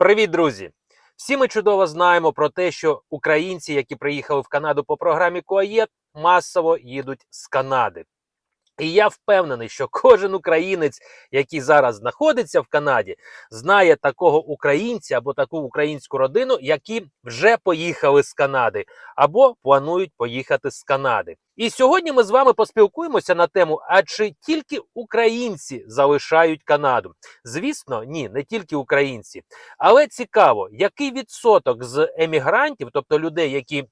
Привіт, друзі! Всі ми чудово знаємо про те, що українці, які приїхали в Канаду по програмі Куаєт, масово їдуть з Канади. І я впевнений, що кожен українець, який зараз знаходиться в Канаді, знає такого українця або таку українську родину, які вже поїхали з Канади або планують поїхати з Канади. І сьогодні ми з вами поспілкуємося на тему: а чи тільки українці залишають Канаду? Звісно, ні, не тільки українці. Але цікаво, який відсоток з емігрантів, тобто людей, які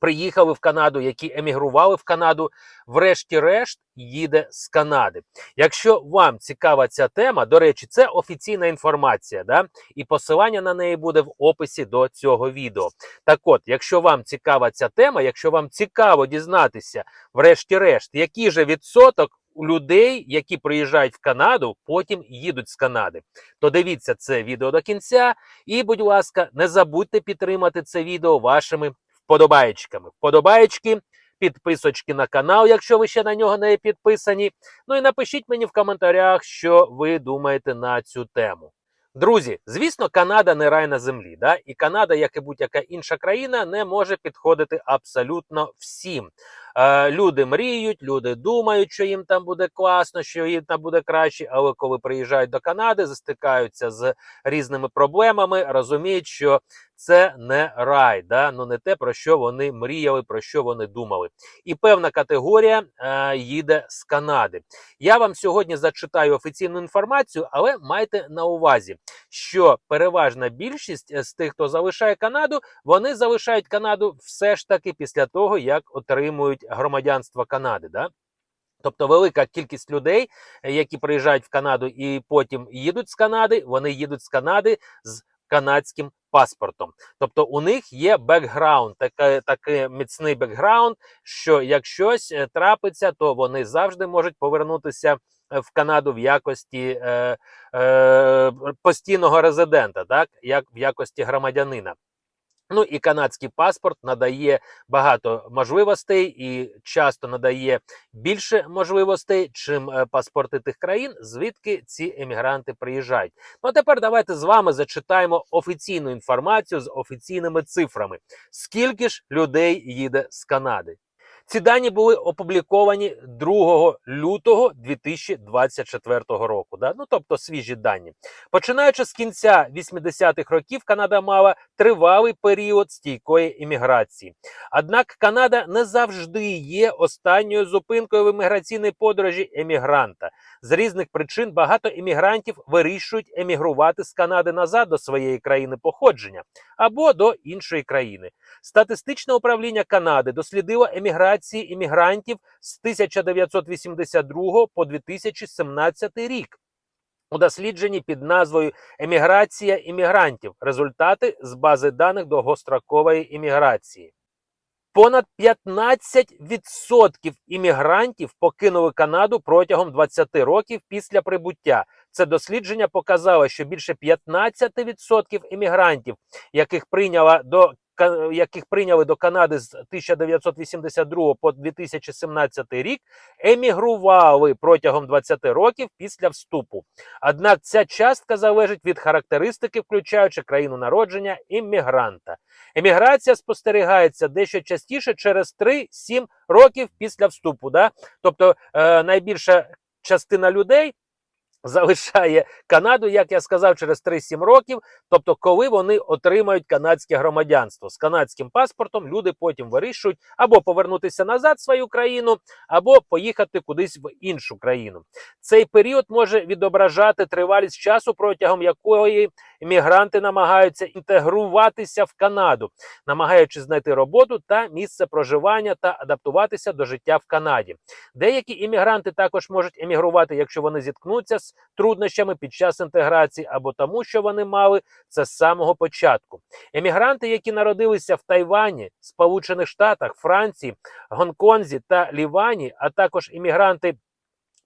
приїхали в Канаду, які емігрували в Канаду, врешті-решт їде з Канади. Якщо вам цікава ця тема, до речі, це офіційна інформація, да? і посилання на неї буде в описі до цього відео. Так от, якщо вам цікава ця тема, якщо вам цікаво дізнатися, врешті-решт, який же відсоток людей, які приїжджають в Канаду, потім їдуть з Канади, то дивіться це відео до кінця. І, будь ласка, не забудьте підтримати це відео вашими вподобаєчками. Вподобаєчки, підписочки на канал, якщо ви ще на нього не підписані. Ну і напишіть мені в коментарях, що ви думаєте на цю тему. Друзі, звісно, Канада не рай на землі, да? і Канада, як і будь-яка інша країна, не може підходити абсолютно всім. Е, люди мріють, люди думають, що їм там буде класно, що їм там буде краще. Але коли приїжджають до Канади, застикаються з різними проблемами, розуміють, що це не рай, да? ну не те, про що вони мріяли, про що вони думали. І певна категорія е, їде з Канади. Я вам сьогодні зачитаю офіційну інформацію, але майте на увазі, що переважна більшість з тих, хто залишає Канаду, вони залишають Канаду все ж таки після того, як отримують громадянство Канади. Да? Тобто велика кількість людей, які приїжджають в Канаду і потім їдуть з Канади, вони їдуть з Канади з канадським паспортом. Тобто у них є бекграунд, такий, міцний бекграунд, що як щось е, трапиться, то вони завжди можуть повернутися е, в Канаду в якості е, е, постійного резидента, так як в якості громадянина. Ну і канадський паспорт надає багато можливостей і часто надає більше можливостей, чим е, паспорти тих країн, звідки ці емігранти приїжджають. Ну а тепер давайте з вами зачитаємо офіційну інформацію з офіційними цифрами. Скільки ж людей їде з Канади? Ці дані були опубліковані 2 лютого 2024 року. Да? Ну тобто свіжі дані. Починаючи з кінця 80-х років, Канада мала тривалий період стійкої імміграції. Однак Канада не завжди є останньою зупинкою в імміграційній подорожі емігранта. З різних причин багато іммігрантів вирішують емігрувати з Канади назад до своєї країни походження або до іншої країни. Статистичне управління Канади дослідило еміграції іммігрантів з 1982 по 2017 рік. У дослідженні під назвою Еміграція іммігрантів. Результати з бази даних довгострокової імміграції. Понад 15% іммігрантів покинули Канаду протягом 20 років після прибуття. Це дослідження показало, що більше 15% іммігрантів, яких прийняла до яких прийняли до Канади з 1982 по 2017 рік, емігрували протягом 20 років після вступу. Однак ця частка залежить від характеристики, включаючи країну народження іммігранта. Еміграція спостерігається дещо частіше через 3-7 років після вступу. Да? Тобто е, найбільша частина людей залишає Канаду, як я сказав, через 3-7 років. Тобто, коли вони отримають канадське громадянство з канадським паспортом, люди потім вирішують або повернутися назад в свою країну, або поїхати кудись в іншу країну. Цей період може відображати тривалість часу, протягом якої іммігранти намагаються інтегруватися в Канаду, намагаючись знайти роботу та місце проживання та адаптуватися до життя в Канаді. Деякі іммігранти також можуть емігрувати, якщо вони зіткнуться з труднощами під час інтеграції або тому, що вони мали це з самого початку. Емігранти, які народилися в Тайвані, Сполучених Штатах, Франції, Гонконзі та Лівані, а також іммігранти,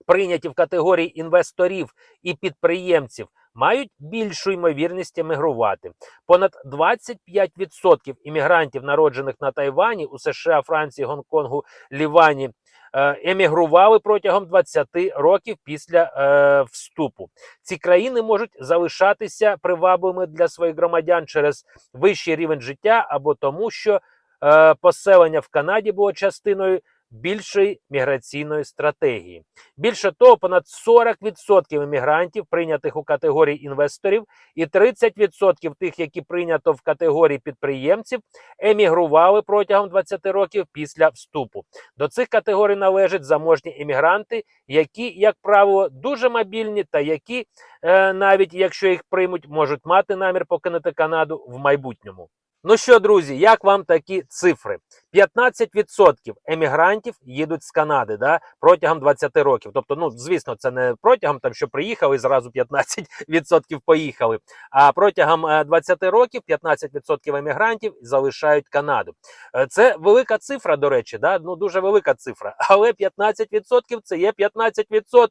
прийняті в категорії інвесторів і підприємців. Мають більшу ймовірність емігрувати. Понад 25% іммігрантів, народжених на Тайвані у США, Франції, Гонконгу, Лівані, е, емігрували протягом 20 років після е, вступу. Ці країни можуть залишатися привабливими для своїх громадян через вищий рівень життя або тому, що е, поселення в Канаді було частиною більшої міграційної стратегії. Більше того, понад 40% іммігрантів, прийнятих у категорії інвесторів, і 30% тих, які прийнято в категорії підприємців, емігрували протягом 20 років після вступу. До цих категорій належать заможні іммігранти, які, як правило, дуже мобільні та які, е, навіть якщо їх приймуть, можуть мати намір покинути Канаду в майбутньому. Ну що, друзі, як вам такі цифри? 15% емігрантів їдуть з Канади да, протягом 20 років. Тобто, ну звісно, це не протягом там, що приїхали, зразу 15% поїхали. А протягом е, 20 років 15% емігрантів залишають Канаду. Е, Це велика цифра, до речі, да? ну дуже велика цифра. Але 15% це є 15%.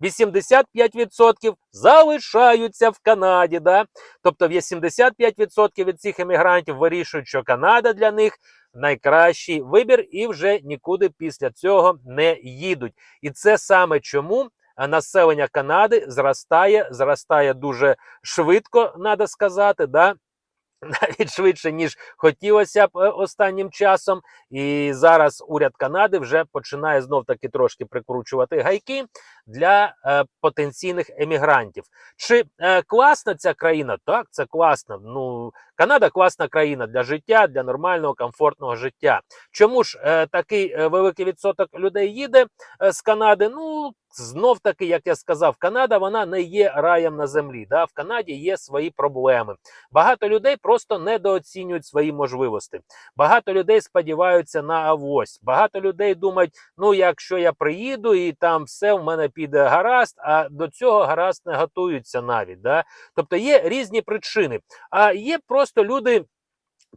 85% залишаються в Канаді. Да? Тобто 85% від цих емігрантів вирішують, що Канада для них найкращий вибір, і вже нікуди після цього не їдуть. І це саме чому. е, Населення Канади зростає, зростає дуже швидко, треба сказати, да? навіть швидше, ніж хотілося б е, останнім часом. І зараз уряд Канади вже починає знов таки трошки прикручувати гайки для е, потенційних емігрантів. Чи е, класна ця країна? Так, це класно. Ну, Канада класна країна для життя, для нормального, комфортного життя. Чому ж е, такий е, великий відсоток людей їде е, з Канади? Ну, знов таки, як я сказав, Канада вона не є раєм на землі. Да? В Канаді є свої проблеми. Багато людей просто недооцінюють свої можливості. Багато людей сподіваються на авось. Багато людей думають, ну якщо я приїду і там все в мене піде гаразд, а до цього гаразд не готуються навіть. Да? Тобто є різні причини. А є просто люди.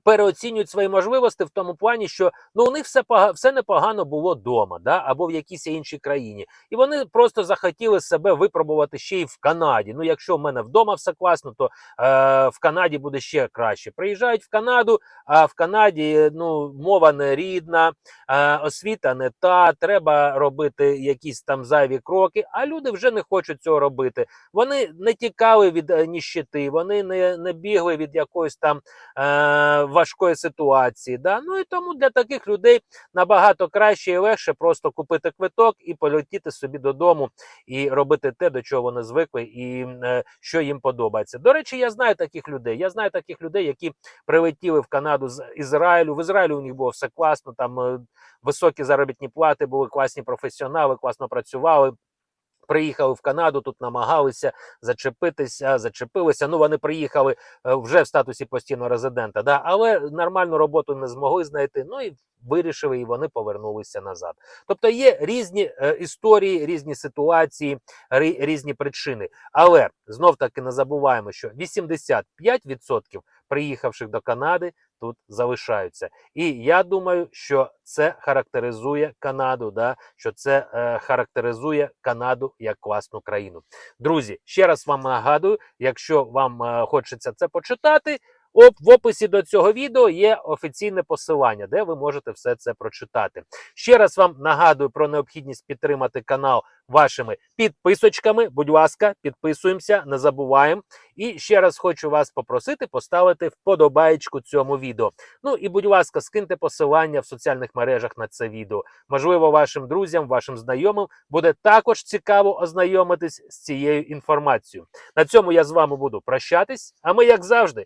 Переоцінюють свої можливості в тому плані, що ну у них все все непогано було вдома, да, або в якійсь іншій країні, і вони просто захотіли себе випробувати ще й в Канаді. Ну, якщо в мене вдома все класно, то е, в Канаді буде ще краще. Приїжджають в Канаду, а в Канаді ну мова не рідна, е, освіта не та, треба робити якісь там зайві кроки. А люди вже не хочуть цього робити. Вони не тікали від е, ніщити, вони не, не бігли від якоїсь там е, важкої ситуації. Да? Ну і тому для таких людей набагато краще і легше просто купити квиток і полетіти собі додому і робити те, до чого вони звикли, і е, що їм подобається. До речі, я знаю таких людей. Я знаю таких людей, які прилетіли в Канаду з Ізраїлю. В Ізраїлі у них було все класно. Там е, високі заробітні плати, були класні професіонали, класно працювали. Приїхали в Канаду, тут намагалися зачепитися, зачепилися. Ну вони приїхали е, вже в статусі постійного резидента, да, але нормальну роботу не змогли знайти. Ну і вирішили, і вони повернулися назад. Тобто є різні е, історії, різні ситуації, рі- різні причини. Але знов таки не забуваємо, що 85% приїхавших до Канади тут залишаються. І я думаю, що це характеризує Канаду, да? що це е, характеризує Канаду як класну країну. Друзі, ще раз вам нагадую, якщо вам е, хочеться це почитати. В описі до цього відео є офіційне посилання, де ви можете все це прочитати. Ще раз вам нагадую про необхідність підтримати канал вашими підписочками. Будь ласка, підписуємося, не забуваємо. І ще раз хочу вас попросити поставити вподобаєчку цьому відео. Ну і будь ласка, скиньте посилання в соціальних мережах на це відео. Можливо, вашим друзям, вашим знайомим буде також цікаво ознайомитись з цією інформацією. На цьому я з вами буду прощатись. А ми, як завжди,